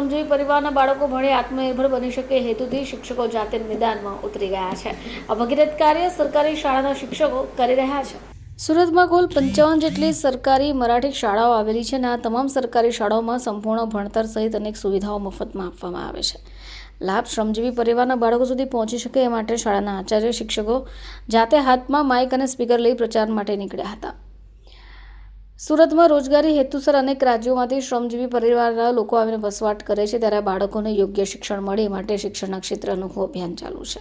શ્રમજીવી પરિવારના બાળકો ભણે આત્મનિર્ભર બની શકે હેતુથી શિક્ષકો જાતે મેદાનમાં ઉતરી ગયા છે. આ ભગીરથ કાર્ય સરકારી શાળાના શિક્ષકો કરી રહ્યા છે. સુરતમાં કુલ પંચાવન જેટલી સરકારી મરાઠી શાળાઓ આવેલી છે અને આ તમામ સરકારી શાળાઓમાં સંપૂર્ણ ભણતર સહિત અનેક સુવિધાઓ મફતમાં આપવામાં આવે છે. લાભ શ્રમજીવી પરિવારના બાળકો સુધી પહોંચી શકે એ માટે શાળાના આચાર્ય શિક્ષકો જાતે હાથમાં માઇક અને સ્પીકર લઈ પ્રચાર માટે નીકળ્યા હતા. સુરતમાં રોજગારી હેતુસર અનેક રાજ્યોમાંથી શ્રમજીવી પરિવારના લોકો આવીને વસવાટ કરે છે ત્યારે બાળકોને યોગ્ય શિક્ષણ મળે માટે શિક્ષણના ક્ષેત્રે અનોખું અભિયાન ચાલુ છે.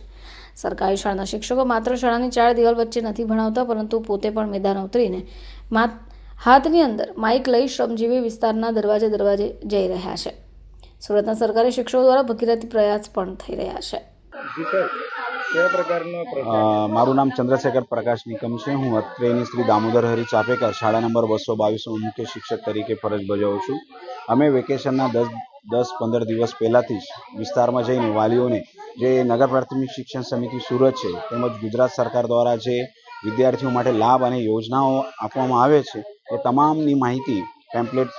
સરકારી શાળાના શિક્ષકો માત્ર શાળાની ચાર દિવાલ વચ્ચે નથી ભણાવતા, પરંતુ પોતે પણ મેદાન ઉતરીને હાથની અંદર માઇક લઈ શ્રમજીવી વિસ્તારના દરવાજે દરવાજે જઈ રહ્યા છે. સુરતના સરકારી શિક્ષકો દ્વારા ભગીરથ પ્રયાસ પણ થઈ રહ્યા છે. મારું નામ ચંદ્રશેખર પ્રકાશ નિકમ છે. હું અત્રેની શ્રી દામોદર હરી ચાપેકર, શાળા નંબર બસો બાવીસમાં મુખ્ય શિક્ષક તરીકે ફરજ બજાવું છું. અમે વેકેશનના દસ દસ, પંદર દિવસ પહેલાંથી જ વિસ્તારમાં જઈને વાલીઓને જે નગર પ્રાથમિક શિક્ષણ સમિતિ સુરત છે, તેમજ ગુજરાત સરકાર દ્વારા જે વિદ્યાર્થીઓ માટે લાભ અને યોજનાઓ આપવામાં આવે છે, એ તમામની માહિતી ટેમ્પલેટ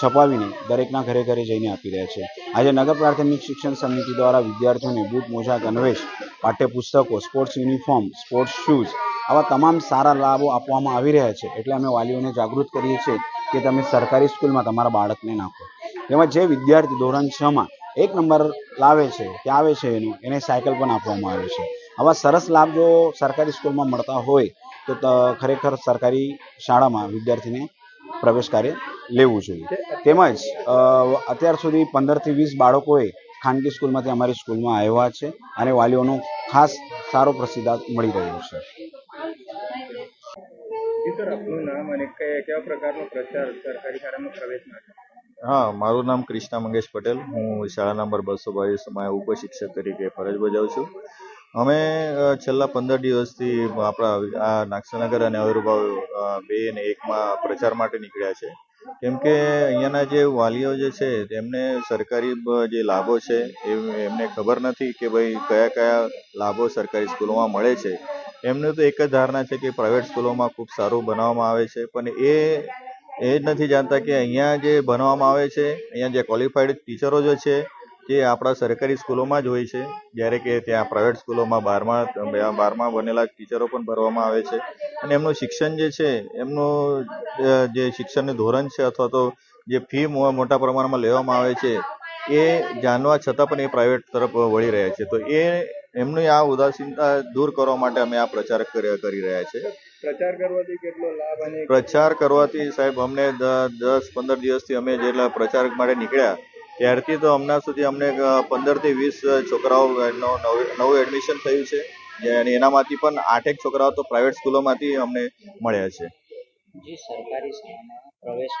છપાવીને દરેકના ઘરે ઘરે જઈને આપી રહ્યા છે. આજે નગર પ્રાથમિક શિક્ષણ સમિતિ દ્વારા વિદ્યાર્થીઓને બૂટ મોજા ગણવેશ પાઠ્યપુસ્તકો, સ્પોર્ટ્સ યુનિફોર્મ, સ્પોર્ટ્સ શૂઝ આવા તમામ સારા લાભો આપવામાં આવી રહ્યા છે. એટલે અમે વાલીઓને જાગૃત કરીએ છીએ કે તમે સરકારી સ્કૂલમાં તમારા બાળકને નાખો. એમાં જે વિદ્યાર્થી ધોરણ છમાં એક નંબર લાવે છે, કે આવે છે એનું, એને સાયકલ પણ આપવામાં આવે છે. આવા સરસ લાભ જો સરકારી સ્કૂલમાં મળતા હોય તો, ખરેખર સરકારી શાળામાં વિદ્યાર્થીને પ્રવેશ કાર્ય લેવું જોઈએ. તેમજ અત્યાર સુધી પંદરથી વીસ બાળકોએ ખાનગી સ્કૂલમાંથી અમારી સ્કૂલમાં આવ્યા છે અને વાલીઓનો ખાસ સારો પ્રતિસાદ મળી રહ્યો છે. જી સર આપનું નામ અને કયા કેવા પ્રકારનો પ્રચાર સરકારી શાળામાં પ્રવેશ માટે હા મારું નામ કૃષ્ણા મંગેશ પટેલ. હું શાળા નંબર બસો બાવીસમાં ઉપશિક્ષક તરીકે ફરજ બજાવું છું. અમે છેલ્લા પંદર દિવસથી આપણા આ નાગસનગર અને અવિર્ભાવ બે અને એકમાં પ્રચાર માટે નીકળ્યા છે. કેમ કે અહીંયાના જે વાલીઓ જે છે, તેમને સરકારી જે લાભો છે એ એમને ખબર નથી કે ભાઈ કયા કયા લાભો સરકારી સ્કૂલોમાં મળે છે. એમને તો એક જ ધારણા છે કે પ્રાઇવેટ સ્કૂલોમાં ખૂબ સારું બનાવવામાં આવે છે, પણ એ એ જ નથી જાણતા કે અહીંયા જે ભણવામાં આવે છે, અહીંયા જે ક્વોલિફાઈડ ટીચરો જે છે જે આપણા સરકારી સ્કૂલોમાં જ હોય છે. જ્યારે કે ત્યાં પ્રાઇવેટ સ્કૂલોમાં બારમા બારમા બનેલા ટીચરો પણ ભરવામાં આવે છે. અને એમનું શિક્ષણ જે છે એમનું જે શિક્ષણનું ધોરણ છે અથવા તો જે ફી મોટા પ્રમાણમાં લેવામાં આવે છે એ જાણવા છતાં પણ એ પ્રાઇવેટ તરફ વળી રહ્યા છે. તો એ એમની આ ઉદાસીનતા દૂર કરવા માટે અમે આ પ્રચાર કરી રહ્યા છે. પ્રચાર કરવાથી કેટલો લાભ અને પ્રચાર કરવાથી સાહેબ અમને દસ પંદર દિવસથી અમે જેટલા પ્રચાર માટે નીકળ્યા ત્યારથી તો હમણાં સુધી અમને પંદરથી વીસ છોકરાઓ નવું નવું એડમિશન થયું છે. અને એનામાંથી પણ આઠેક છોકરાઓ તો પ્રાઇવેટ સ્કૂલોમાંથી અમને મળ્યા છે. જે સરકારી શાળામાં પ્રવેશ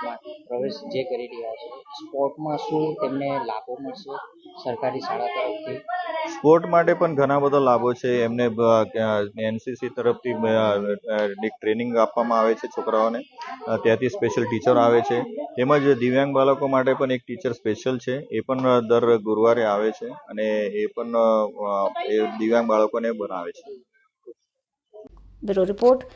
પ્રવેશ જે કરી રહ્યા છે સ્પોર્ટમાં શું તેમને લાભો મળશે સરકારી શાળા તરફથી? સ્પોર્ટ માટે પણ ઘણા બધા લાભો છે. એમને એનસીસી તરફથી ટ્રેનિંગ આપવામાં આવે છે છોકરાઓને. ત્યાંથી સ્પેશિયલ ટીચર આવે છે. તેમજ દિવ્યાંગ બાળકો માટે પણ એક ટીચર સ્પેશિયલ છે. એ પણ દર ગુરુવારે આવે છે અને એ પણ એ દિવ્યાંગ બાળકોને બનાવે છે. Bureau report.